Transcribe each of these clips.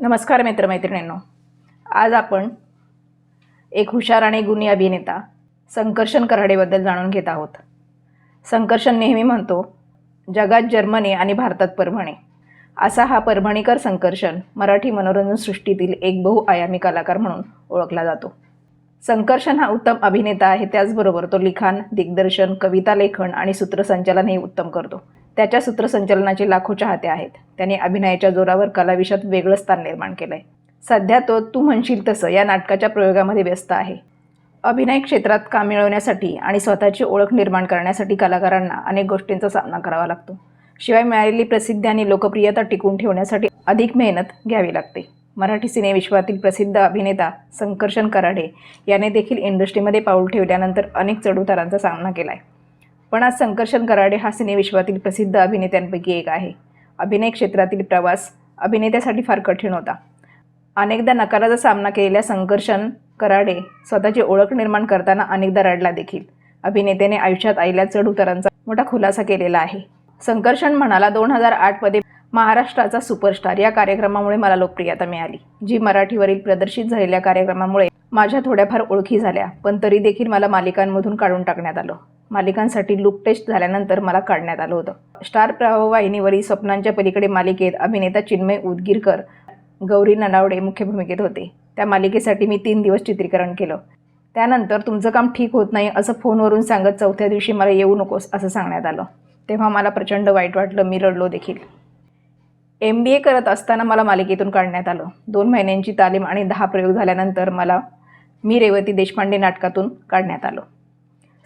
नमस्कार मित्रमैत्रिणींनो. आज आपण एक हुशार आणि गुणी अभिनेता संकर्षण कराडेबद्दल जाणून घेत आहोत. संकर्षण नेहमी म्हणतो जगात जर्मनी आणि भारतात परभणी. असा हा परभणीकर संकर्षण मराठी मनोरंजन सृष्टीतील एक बहुआयामी कलाकार म्हणून ओळखला जातो. संकर्षण हा उत्तम अभिनेता आहे त्याचबरोबर तो लिखाण दिग्दर्शन कविता लेखन आणि सूत्रसंचालनही उत्तम करतो. त्याच्या सूत्रसंचलनाचे लाखो चाहते आहेत. त्याने अभिनयाच्या जोरावर कलाविषयात वेगळं स्थान निर्माण केलं आहे सध्या तो तू म्हणशील तसं या नाटकाच्या प्रयोगामध्ये व्यस्त आहे. अभिनय क्षेत्रात काम मिळवण्यासाठी आणि स्वतःची ओळख निर्माण करण्यासाठी कलाकारांना अनेक गोष्टींचा सामना करावा लागतो. शिवाय मिळालेली प्रसिद्धी आणि लोकप्रियता टिकवून ठेवण्यासाठी अधिक मेहनत घ्यावी लागते. मराठी सिनेविश्वातील प्रसिद्ध अभिनेता संकर्षण कराडे याने देखील इंडस्ट्रीमध्ये पाऊल ठेवल्यानंतर अनेक चढउतारांचा सामना केला आहे पण आज संकर्षण कराडे हा सिनेविश्वातील प्रसिद्ध अभिनेत्यांपैकी एक आहे. अभिनय क्षेत्रातील प्रवास अभिनेत्यासाठी फार कठीण होता. अनेकदा नकाराचा सामना केलेल्या संकर्षण कराडे स्वतःची ओळख निर्माण करताना अनेकदा रडला देखील. अभिनेत्याने आयुष्यात आलेल्या चढउतारांचा मोठा खुलासा केलेला आहे. संकर्षण म्हणाला दोन हजार आठमध्ये महाराष्ट्राचा सुपरस्टार या कार्यक्रमामुळे मला लोकप्रियता मिळाली जी मराठीवरील प्रदर्शित झालेल्या कार्यक्रमामुळे माझ्या थोड्याफार ओळखी झाल्या पण तरी देखील मला मालिकांमधून काढून टाकण्यात आलं. मालिकांसाठी लुक टेस्ट झाल्यानंतर मला काढण्यात आलं होतं. स्टार प्रभाव वाहिनीवरील स्वप्नांच्या पलीकडे मालिकेत अभिनेता चिन्मय उदगीरकर गौरी ननावडे मुख्य भूमिकेत होते. त्या मालिकेसाठी मी तीन दिवस चित्रीकरण केलं. त्यानंतर तुमचं काम ठीक होत नाही असं फोनवरून सांगत चौथ्या दिवशी मला येऊ नकोस असं सांगण्यात आलं. तेव्हा मला प्रचंड वाईट वाटलं. मी रडलो देखील. एम बी ए करत असताना मला मालिकेतून काढण्यात आलं. दोन महिन्यांची तालीम आणि दहा प्रयोग झाल्यानंतर मला मी रेवती देशपांडे नाटकातून काढण्यात आलं.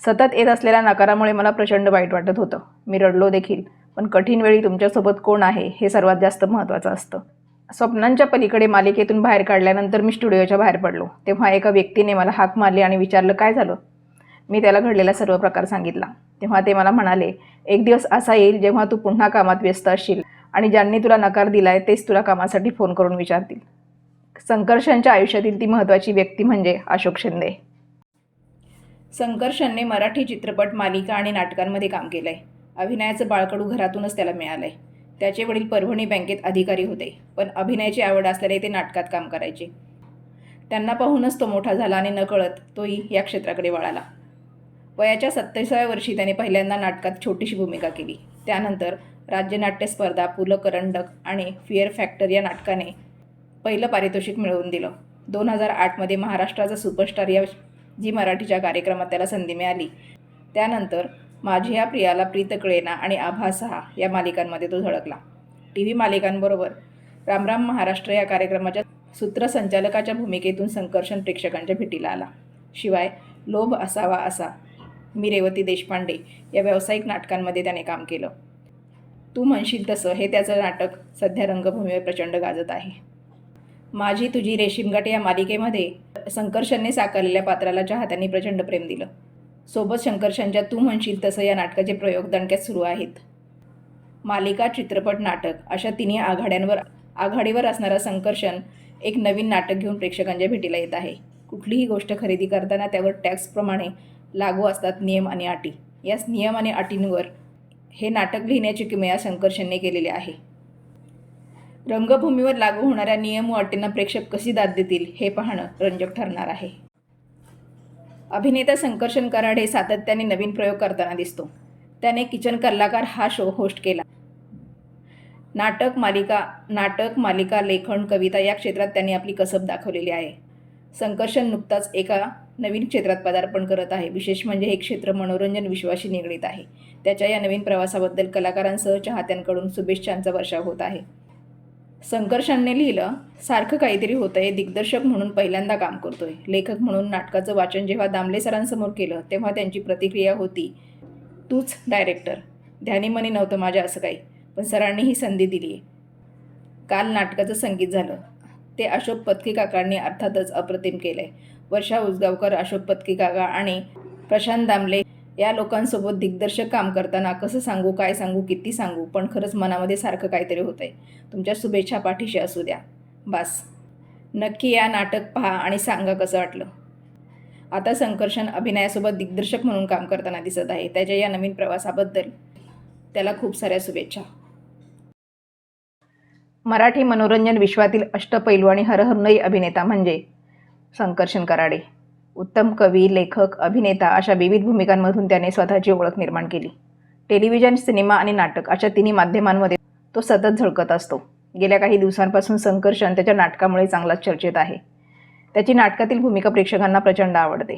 सतत येत असलेल्या नकारामुळे मला प्रचंड वाईट वाटत होतं. मी रडलो देखील पण कठीण वेळी तुमच्यासोबत कोण आहे हे सर्वात जास्त महत्त्वाचं असतं. स्वप्नांच्या पलीकडे मालिकेतून बाहेर काढल्यानंतर मी स्टुडिओच्या बाहेर पडलो. तेव्हा एका व्यक्तीने मला हाक मारली आणि विचारलं काय झालं? मी त्याला घडलेला सर्व प्रकार सांगितला. तेव्हा ते मला म्हणाले एक दिवस असा येईल जेव्हा तू पुन्हा कामात व्यस्त असशील आणि ज्यांनी तुला नकार दिलाय तेच तुला कामासाठी फोन करून विचारतील. संकर्षांच्या आयुष्यातील ती महत्त्वाची व्यक्ती म्हणजे अशोक शिंदे. संकर्षणने मराठी चित्रपट मालिका आणि नाटकांमध्ये काम केलं आहे अभिनयाचं बाळकडू घरातूनच त्याला मिळालं आहे त्याचे वडील परभणी बँकेत अधिकारी होते पण अभिनयाची आवड असल्याने ते नाटकात काम करायचे. त्यांना पाहूनच तो मोठा झाला आणि नकळत तोही या क्षेत्राकडे वळाला. वयाच्या सत्तेसाव्या वर्षी त्याने पहिल्यांदा नाटकात छोटीशी भूमिका केली. त्यानंतर राज्यनाट्य स्पर्धा पु ल करंडक आणि फिअर फॅक्टर या नाटकाने पहिलं पारितोषिक मिळवून दिलं. दोन हजार आठमध्ये महाराष्ट्राचा सुपरस्टार या जी मराठीच्या कार्यक्रमात त्याला संधी मिळाली. त्यानंतर माझी या प्रियाला प्रीत कळेना आणि आभा सहा या मालिकांमध्ये तो झळकला. टी व्ही मालिकांबरोबर रामराम महाराष्ट्र या कार्यक्रमाच्या सूत्रसंचालकाच्या भूमिकेतून संकर्षण प्रेक्षकांच्या भेटीला आला. शिवाय लोभ असावा असा मी रेवती देशपांडे या व्यावसायिक नाटकांमध्ये त्याने काम केलं. तू म्हणशील तसं हे त्याचं नाटक सध्या रंगभूमीवर प्रचंड गाजत आहे. माझी तुझी रेशीमगाठ या मालिकेमध्ये संकर्षणने साकारलेल्या पात्राला चाहत्यांनी प्रचंड प्रेम दिलं. सोबत शंकरशनच्या तू म्हणशील तसं या नाटकाचे प्रयोग दणक्यात सुरू आहेत. मालिका चित्रपट नाटक अशा तिन्ही आघाड्यांवर आघाडीवर असणारा संकर्षण एक नवीन नाटक घेऊन प्रेक्षकांच्या भेटीला येत आहे. कुठलीही गोष्ट खरेदी करताना त्यावर टॅक्सप्रमाणे लागू असतात नियम आणि अटी. याच नियम आणि अटींवर हे नाटक लिहिण्याची किमया संकर्षणने केलेली आहे. रंगभूमीवर लागू होणाऱ्या नियम व अटींना प्रेक्षक कशी दाद देतील हे पाहणं रंजक ठरणार आहे. अभिनेता संकर्षण कराड हे सातत्याने नवीन प्रयोग करताना दिसतो. त्याने किचन कलाकार हा शो होस्ट केला. नाटक मालिका नाटक मालिका लेखन कविता या क्षेत्रात त्यांनी आपली कसब दाखवलेली आहे. संकर्षण नुकताच एका नवीन क्षेत्रात पदार्पण करत आहे. विशेष म्हणजे हे क्षेत्र मनोरंजन विश्वाशी निगडीत आहे. त्याच्या या नवीन प्रवासाबद्दल कलाकारांसह चाहत्यांकडून शुभेच्छांचा वर्षाव होत आहे. संकर्षणने लिहिलं सारखं काहीतरी होतंय दिग्दर्शक म्हणून पहिल्यांदा काम करतोय. लेखक म्हणून नाटकाचं वाचन जेव्हा दामले सरांसमोर केलं तेव्हा त्यांची प्रतिक्रिया होती तूच डायरेक्टर. ध्यानीमनी नव्हतं माझ्या असं काही पण सरांनी ही संधी दिली आहे काल नाटकाचं संगीत झालं. ते अशोक पत्की काकांनी अर्थातच अप्रतिम केलं आहे वर्षा उसगावकर अशोक पत्की काका आणि प्रशांत दामले या लोकांसोबत दिग्दर्शक काम करताना कसं सांगू काय सांगू किती सांगू पण खरंच मनामध्ये सारखं काहीतरी होतं आहे तुमच्या शुभेच्छा पाठीशी असू द्या. बास. नक्की या नाटक पहा आणि सांगा कसं वाटलं. आता संकर्षण अभिनयासोबत दिग्दर्शक म्हणून काम करताना दिसत आहे. त्याच्या या नवीन प्रवासाबद्दल त्याला खूप साऱ्या शुभेच्छा. मराठी मनोरंजन विश्वातील अष्टपैलू आणि हरहरनई अभिनेता म्हणजे संकर्षण कराडे. उत्तम कवी लेखक अभिनेता अशा विविध भूमिकांमधून त्याने स्वतःची ओळख निर्माण केली. टेलिव्हिजन सिनेमा आणि नाटक अशा तिन्ही माध्यमांमध्ये तो सतत झळकत असतो. गेल्या काही दिवसांपासून संकर्षण त्याच्या नाटकामुळे चांगलाच चर्चेत आहे. त्याची नाटकातील भूमिका प्रेक्षकांना प्रचंड आवडते.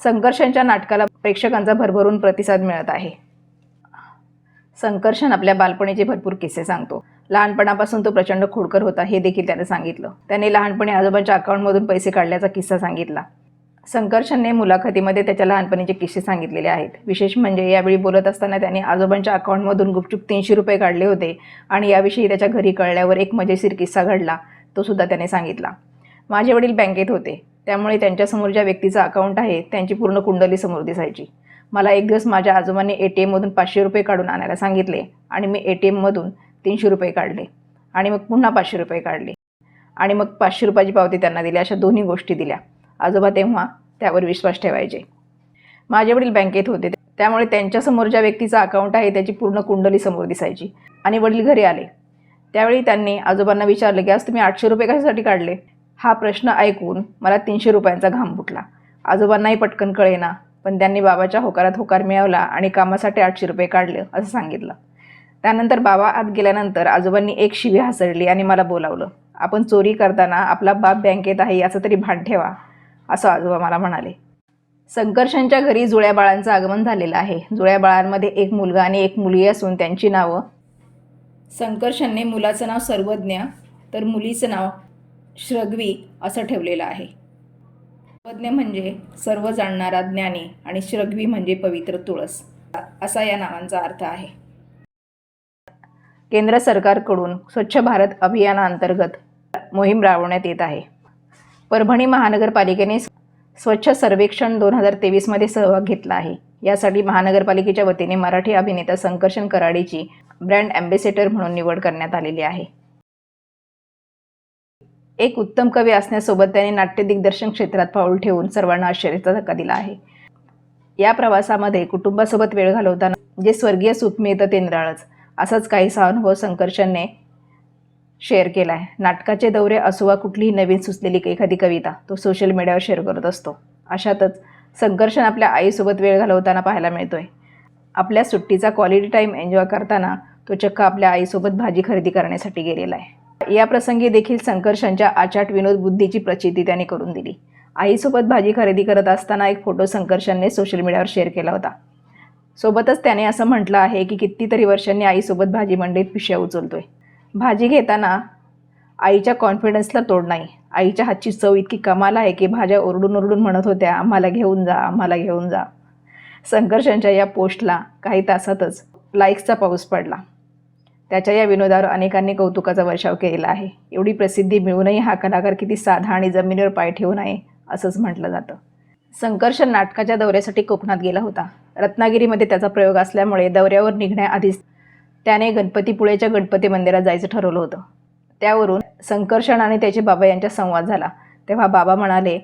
संकर्षणच्या नाटकाला प्रेक्षकांचा भरभरून प्रतिसाद मिळत आहे. संकर्षण आपल्या बालपणीचे भरपूर किस्से सांगतो. लहानपणापासून तो प्रचंड खोडकर होता हे देखील त्याने सांगितलं. त्याने लहानपणी आजोबांच्या अकाउंटमधून पैसे काढल्याचा किस्सा सांगितला. संकर्षणने मुलाखतीमध्ये त्याच्या लहानपणीचे किस्से सांगितलेले आहेत. विशेष म्हणजे यावेळी बोलत असताना त्याने आजोबांच्या अकाउंटमधून गुपचूप तीनशे रुपये काढले होते आणि याविषयी त्याच्या घरी कळल्यावर एक मजेशीर किस्सा घडला तो सुद्धा त्याने सांगितला. माझे वडील बँकेत होते. त्यामुळे त्यांच्यासमोर ज्या व्यक्तीचं अकाउंट आहे त्यांची पूर्ण कुंडली समोर दिसायची. मला एक दिवस माझ्या आजोबांनी ए टी एममधून पाचशे रुपये काढून आणायला सांगितले आणि मी ए टी एममधून तीनशे रुपये काढले आणि मग पुन्हा पाचशे रुपये काढले आणि मग पाचशे रुपयाची पावती त्यांना दिली अशा दोन्ही गोष्टी दिल्या. आजोबा तेव्हा त्यावर विश्वास ठेवायचे. माझे वडील बँकेत होते. त्यामुळे त्यांच्यासमोर ज्या व्यक्तीचा अकाउंट आहे त्याची पूर्ण कुंडली समोर दिसायची. आणि वडील घरी आले. त्यावेळी त्यांनी आजोबांना विचारलं की आज तुम्ही आठशे रुपये कशासाठी काढले? हा प्रश्न ऐकून मला तीनशे रुपयांचा घाम फुटला. आजोबांनाही पटकन कळेना पण त्यांनी बाबाच्या होकारात होकार मिळवला आणि कामासाठी आठशे रुपये काढले असं सांगितलं. त्यानंतर बाबा आत गेल्यानंतर आजोबांनी एक शिवी हसडली आणि मला बोलावलं. आपण चोरी करताना आपला बाप बँकेत आहे याचं तरी भान ठेवा. असं आजोबा मला म्हणाले. संकर्षणच्या घरी जुळ्या बाळांचं आगमन झालेलं आहे. जुळ्या बाळांमध्ये एक मुलगा आणि एक मुलगी असून त्यांची नावं. संकर्षणने मुलाचं नाव सर्वज्ञ तर मुलीचं नाव श्रग्वी असं ठेवलेलं आहे. सर्वज्ञ म्हणजे सर्व जाणणारा ज्ञानी आणि श्रग्वी म्हणजे पवित्र तुळस. असा या नावांचा अर्थ आहे. केंद्र सरकारकडून स्वच्छ भारत अभियानाअंतर्गत मोहीम राबवण्यात येत आहे. परभणी महानगरपालिकेने स्वच्छ सर्वेक्षण दोन हजार तेवीसमध्ये सहभाग घेतला आहे. यासाठी महानगरपालिकेच्या वतीने मराठी अभिनेता संकर्षण कराडीची ब्रँड अँबेसेडर म्हणून निवड करण्यात आलेली आहे. एक उत्तम कवी असण्यासोबत त्याने नाट्य दिग्दर्शन क्षेत्रात पाऊल ठेवून सर्वांना आश्चर्याचा धक्का दिला आहे. या प्रवासामध्ये कुटुंबासोबत वेळ घालवताना जे स्वर्गीय सुख मिळतं ते निराळच असाच काहीसा अनुभव संकर्षणने शेअर केला आहे नाटकाचे दौरे असो वा कुठलीही नवीन सुचलेली एखादी कविता तो सोशल मीडियावर शेअर करत असतो. अशातच संकर्षण आपल्या आईसोबत वेळ घालवताना पाहायला मिळतोय. आपल्या सुट्टीचा क्वालिटी टाईम एन्जॉय करताना तो चक्क आपल्या आईसोबत भाजी खरेदी करण्यासाठी गेलेला आहे. या प्रसंगी देखील संकर्षणच्या आचाट विनोद बुद्धीची प्रचिती त्याने करून दिली. आईसोबत भाजी खरेदी करत असताना एक फोटो संकर्षणने सोशल मीडियावर शेअर केला होता. सोबतच त्याने असं म्हटलं आहे की कितीतरी वर्षांनी आईसोबत भाजी मंडईत पिशव्या उचलतोय. भाजी घेताना आईच्या कॉन्फिडन्सला तोड नाही. आईच्या हातची चव इतकी कमाल आहे की भाज्या ओरडून ओरडून म्हणत होत्या आम्हाला घेऊन जा आम्हाला घेऊन जा. संघर्षांच्या या पोस्टला काही तासातच लाईक्सचा पाऊस पडला. त्याच्या या विनोदावर अनेकांनी कौतुकाचा वर्षाव केलेला आहे. एवढी प्रसिद्धी मिळूनही हा कलाकार किती साधा आणि जमिनीवर पाय ठेवून आहे असंच म्हटलं जातं. संघर्ष नाटकाच्या दौऱ्यासाठी कोकणात गेला होता. रत्नागिरीमध्ये त्याचा प्रयोग असल्यामुळे दौऱ्यावर निघण्याआधीच त्याने गणपतीपुळेच्या गणपती मंदिरात जायचं ठरवलं होतं. त्यावरून संकर्षण आणि त्याचे बाबा यांच्या संवाद झाला. तेव्हा बाबा म्हणाले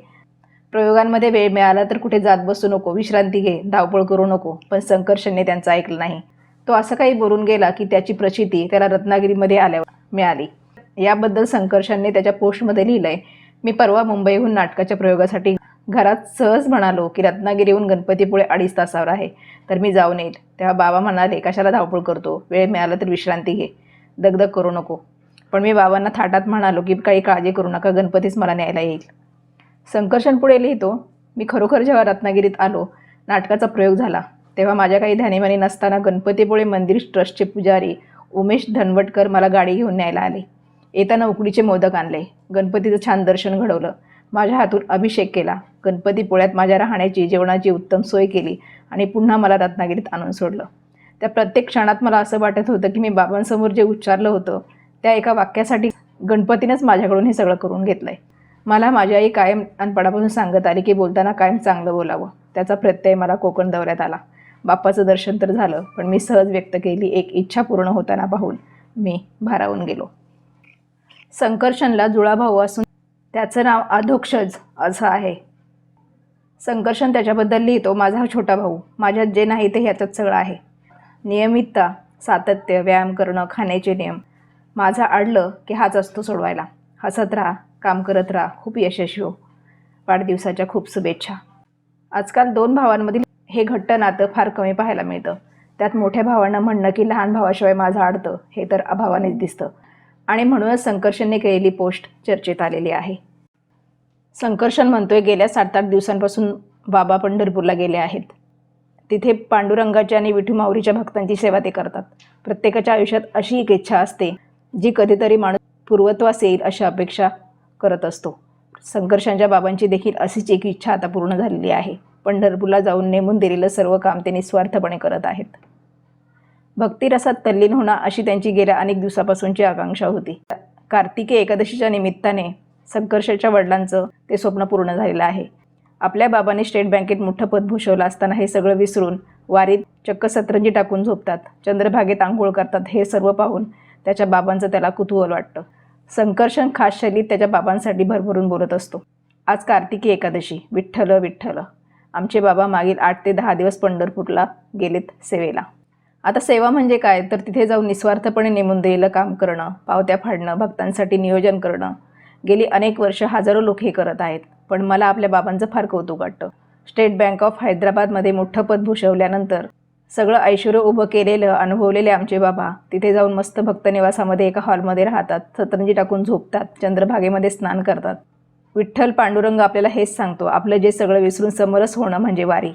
प्रयोगांमध्ये वेळ मिळाला तर कुठे जात बसू नको विश्रांती घे धावपळ करू नको. पण संकर्षणने त्यांचं ऐकलं नाही. तो असं काही बोलून गेला की त्याची प्रचिती त्याला रत्नागिरीमध्ये आल्यावर मिळाली. याबद्दल संकर्षणने त्याच्या पोस्टमध्ये लिहिलंय मी परवा मुंबईहून नाटकाच्या प्रयोगासाठी घरात सहज म्हणालो की रत्नागिरीहून गणपतीपुळे अडीच तासावर आहे. तर मी जाऊन येईल. तेव्हा बाबा म्हणाले कशाला धावपळ करतो? वेळ मिळाला तर विश्रांती घे. दगदग करू नको. पण मी बाबांना थाटात म्हणालो की काही काळजी करू नका गणपतीच मला न्यायला येईल. संकर्षण पुढे लिहितो मी खरोखर जेव्हा रत्नागिरीत आलो नाटकाचा प्रयोग झाला. तेव्हा माझ्या काही ध्यानीमानी नसताना गणपतीपुळे मंदिर ट्रस्टचे पुजारी उमेश धनवटकर मला गाडी घेऊन न्यायला आले. येताना उकडीचे मोदक आणले. गणपतीचं छान दर्शन घडवलं. माझ्या हातून अभिषेक केला. गणपतीपुळ्यात माझ्या राहण्याची जेवणाची उत्तम सोय केली आणि पुन्हा मला रत्नागिरीत आणून सोडलं. त्या प्रत्येक क्षणात मला असं वाटत होतं की मी बाबांसमोर जे उच्चारलं होतं त्या एका वाक्यासाठी गणपतीनंच माझ्याकडून हे सगळं करून घेतलं आहे मला माझी आई कायम अनपणापासून सांगत आली की बोलताना कायम चांगलं बोलावं. त्याचा प्रत्यय मला कोकण दौऱ्यात आला. बाप्पाचं दर्शन तर झालं पण मी सहज व्यक्त केली एक इच्छा पूर्ण होताना पाहून मी भारावून गेलो. संकर्षणला जुळा भाऊ असून त्याचं नाव अधोक्षज असं आहे. संकर्षण त्याच्याबद्दल लिहितो माझा हा छोटा भाऊ. माझ्यात जे नाही ते ह्याच्यात सगळं आहे. नियमितता सातत्य व्यायाम करणं खाण्याचे नियम. माझं आडलं की हाच असतो सोडवायला. हसत राहा काम करत राहा खूप यशस्वी हो. वाढदिवसाच्या खूप शुभेच्छा. आजकाल दोन भावांमधील हे घट्ट नातं फार कमी पाहायला मिळतं. त्यात मोठ्या भावांना म्हणणं की लहान भावाशिवाय माझं आडतं हे तर अभावानेच दिसतं. आणि म्हणूनच संकर्षणने केलेली पोस्ट चर्चेत आलेली आहे. संकर्षण म्हणतोय गेल्या सात आठ दिवसांपासून बाबा पंढरपूरला गेले आहेत. तिथे पांडुरंगाच्या आणि विठू माऊरीच्या भक्तांची सेवा ते करतात. प्रत्येकाच्या आयुष्यात अशी एक इच्छा असते जी कधीतरी माणूस पूर्वत्वास येईल अशी अपेक्षा करत असतो. संकर्षांच्या बाबांची देखील अशीच एक इच्छा आता पूर्ण झालेली आहे. पंढरपूरला जाऊन नेमून दिलेलं सर्व काम ते निस्वार्थपणे करत आहेत. भक्तिरसात तल्लीन होणं अशी त्यांची गेल्या अनेक दिवसापासूनची आकांक्षा होती. कार्तिकी एकादशीच्या निमित्ताने संकर्षाच्या वडिलांचं ते स्वप्न पूर्ण झालेलं आहे. आपल्या बाबांनी स्टेट बँकेत मोठं पद भूषवलं असताना हे सगळं विसरून वारीत चक्क सतरंजी टाकून झोपतात. चंद्रभागेत आंघोळ करतात हे सर्व पाहून त्याच्या बाबांचं त्याला कुतूहल वाटतं. संकर्षण खास शैलीत त्याच्या बाबांसाठी भरभरून बोलत असतो. आज कार्तिकी एकादशी. विठ्ठल विठ्ठल. आमचे बाबा मागील आठ ते दहा दिवस पंढरपूरला गेलेत सेवेला. आता सेवा म्हणजे काय? तर तिथे जाऊन निस्वार्थपणे नेमून दिलेलं काम करणं पावत्या फाडणं भक्तांसाठी नियोजन करणं. गेली अनेक वर्ष हजारो लोक हे करत आहेत पण मला आपल्या बाबांचं फार कौतुक वाटतं. स्टेट बँक ऑफ हैदराबादमध्ये मोठं पद भूषवल्यानंतर सगळं ऐश्वर उभं केलेलं अनुभवलेले आमचे बाबा तिथे जाऊन मस्त भक्त निवासामध्ये एका हॉलमध्ये राहतात सतरंजी टाकून झोपतात चंद्रभागेमध्ये स्नान करतात. विठ्ठल पांडुरंग आपल्याला हेच सांगतो आपलं जे सगळं विसरून समरस होणं म्हणजे वारी.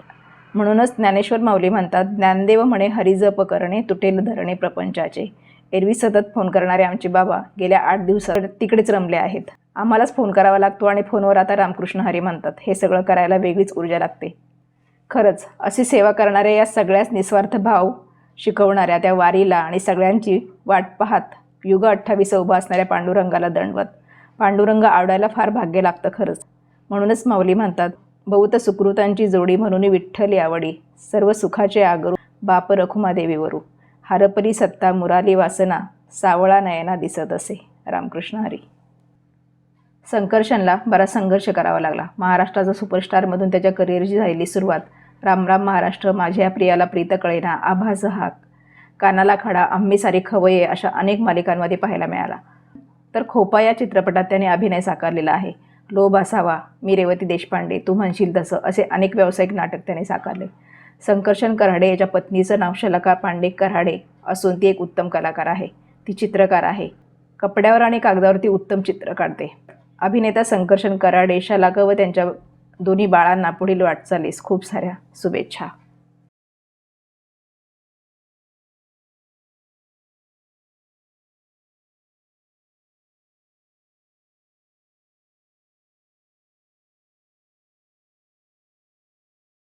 म्हणूनच ज्ञानेश्वर माऊली म्हणतात ज्ञानदेव म्हणे हरिजप करणे तुटेल धरणे प्रपंचाचे. एरवी सतत फोन करणारे आमचे बाबा गेल्या आठ दिवसात तिकडेच रमले आहेत. आम्हालाच फोन करावा लागतो आणि फोनवर आता रामकृष्ण हरी म्हणतात. हे सगळं करायला वेगळीच ऊर्जा लागते. खरंच अशी सेवा करणाऱ्या या सगळ्याच निस्वार्थ भाव शिकवणाऱ्या त्या वारीला आणि सगळ्यांची वाट पाहत युग अठ्ठावीस उभा असणाऱ्या पांडुरंगाला दंडवत. पांडुरंग आवडायला फार भाग्य लागतं खरंच. म्हणूनच माऊली म्हणतात बहुत सुकृतांची जोडी म्हणून विठ्ठली आवडी सर्व सुखाचे आगरू बाप रखुमा देवीवरू. हारपरी सत्ता मुराली वासना सावळा नयना दिसत असे. रामकृष्ण हरी. संकर्षणला बराच संघर्ष करावा लागला. महाराष्ट्राचा सुपरस्टारमधून त्याच्या करिअरची झालेली सुरुवात. राम राम महाराष्ट्र माझ्या प्रियाला प्रीत कळेना आभास हाक. कानाला खडा आम्ही सारी खवये अशा अनेक मालिकांमध्ये पाहायला मिळाला. तर खोपा या चित्रपटात त्याने अभिनय साकारलेला आहे. लोभ असावा मी रेवती देशपांडे तू म्हणशील तसं असे अनेक व्यावसायिक नाटक त्याने साकारले. संकर्षण कराडे याच्या पत्नीचं नाव शलका पांडे कराडे असून ती एक उत्तम कलाकार आहे. ती चित्रकार आहे. कपड्यावर आणि कागदावरती उत्तम चित्र काढते. अभिनेता संकर्षण कराडे शलाका व त्यांच्या दोन्ही बाळांना पुढील वाटचालीस खूप साऱ्या शुभेच्छा.